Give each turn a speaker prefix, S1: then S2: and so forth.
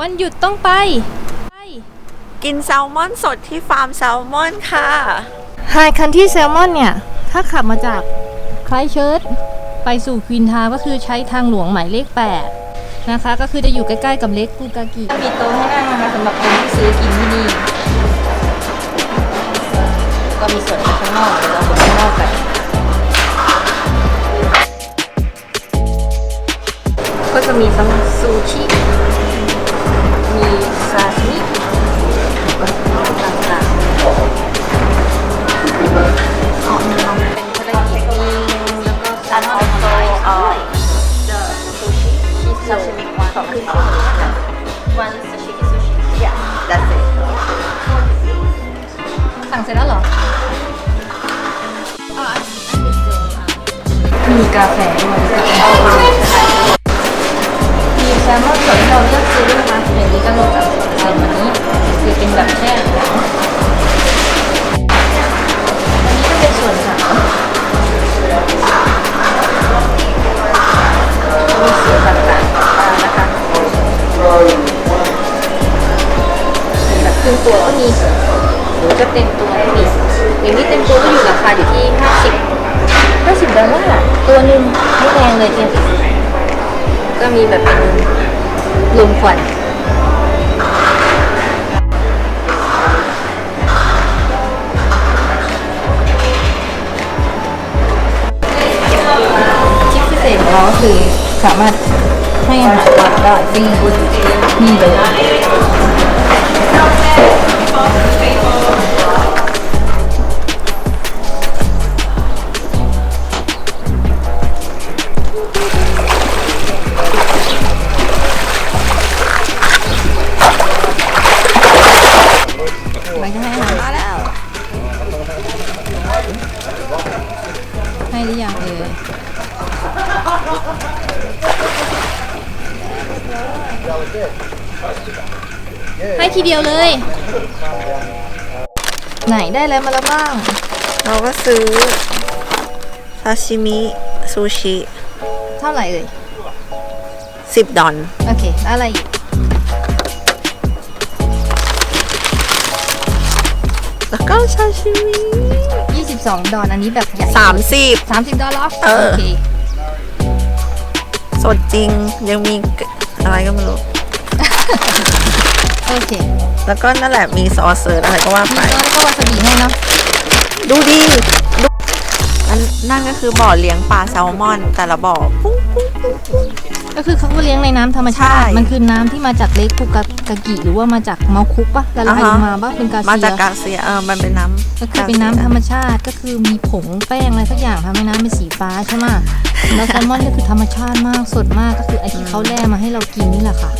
S1: วันหยุดต้องไปไป
S2: กินแซลมอนสดที่ฟาร์มแซลมอนค่ะ
S1: ไฮคันที่แซลมอนเนี่ย ถ้าขับมาจากไคลเชิร์ตไปสู่ควีนทาวน์ก็คือใช้ทางหลวงหมายเลข 8 นะคะ ก็คือจะอยู่ใกล้ๆกับเล็กกูกากิมีโต๊ะให้นั่งนะคะสำหรับคนที่ซื้อกินที่นี่ ก็มีส่วนไปข้างนอกเดี๋ยวเราไปข้างนอกกันก็จะมีทั้งซูชิ มีซาชิมิต่างๆอ๋อเป็นทะเลกินแล้วก็ซานอนโตเอ่อ
S2: the sushi
S1: ชีสซาชิมิวันสองคือวันซาชิมิซูชิ
S2: yeah that's it
S1: สั่งเสร็จแล้วเหรอ มีกาแฟด้วย มีแซลมอนสดให้เราเลือกซื้อด้วยนะคะอย่างนี้ก็ลงจากเซนวันนี้คือเป็นแบบแช่แข็งอันนี้ก็เป็นส่วนผักมีส่วนต่างๆมานะคะมีแบบครึ่งตัวก็มีหรือจะเต็มตัวก็มีอย่างนี้เต็มตัวก็อยู่ราคาอยู่ที่ 50 50ดอลลาร์ตัวหนึ่งไม่แพงเลยจริง ก็มีแบบเป็นลมควันชิปพิเศษของเราก็คือสามารถให้อาหารสัตว์ได้ฟรีนี่เลย ให้หรือยังเอ่ยให้ทีเดียวเลย ไหนได้แล้วมาแล้วบ้าง
S2: เราก็ซื้อซาชิมิซูชิ
S1: เท่าไหร่เอ่ย
S2: 10ดอล
S1: โอเคแล้วอะไรอีก
S2: แล้วก็ซาชิมิ
S1: 22ดอลอันนี้แบบใหญ่
S2: 30
S1: 30 ดอลลาร์
S2: เออ
S1: โอเค
S2: สดจริงยังมีอะไรก็ไม่รู้
S1: โอเค
S2: แล้วก็นั่นแหละมีซอสเซิร์ชอะไรก็ว่าไป
S1: แล้วก็วาซาบิให้เนาะ
S2: ดูดีดูนั่นนั่นก็คือบ่อเลี้ยงปลาแซลมอน แต่ละบ่อ ปุ๊บ
S1: ก็ คือเขาก็เลี้ยงในน้ำธรรมชาติ
S2: ใช่
S1: มันคือน้ำที่มาจากเลกกุกากากิหรือว่ามาจากเมาคุกปะละลาย
S2: อ่าฮะ
S1: ออกมาปะเป็นกาเซีย
S2: มาจากกาเซียเออมันเป็นน้ำ
S1: ก็คือเป็นน้ำธรรมชาติก็คือมีผงแป้งอะไรสักอย่างทำให้น้ำเป็นสีฟ้าใช่ไหมแล้วแซลมอนก็คือธรรมชาติมากสดมากก็คือไอที่เขาแล่มาให้เรากินนี่แหละค่ะ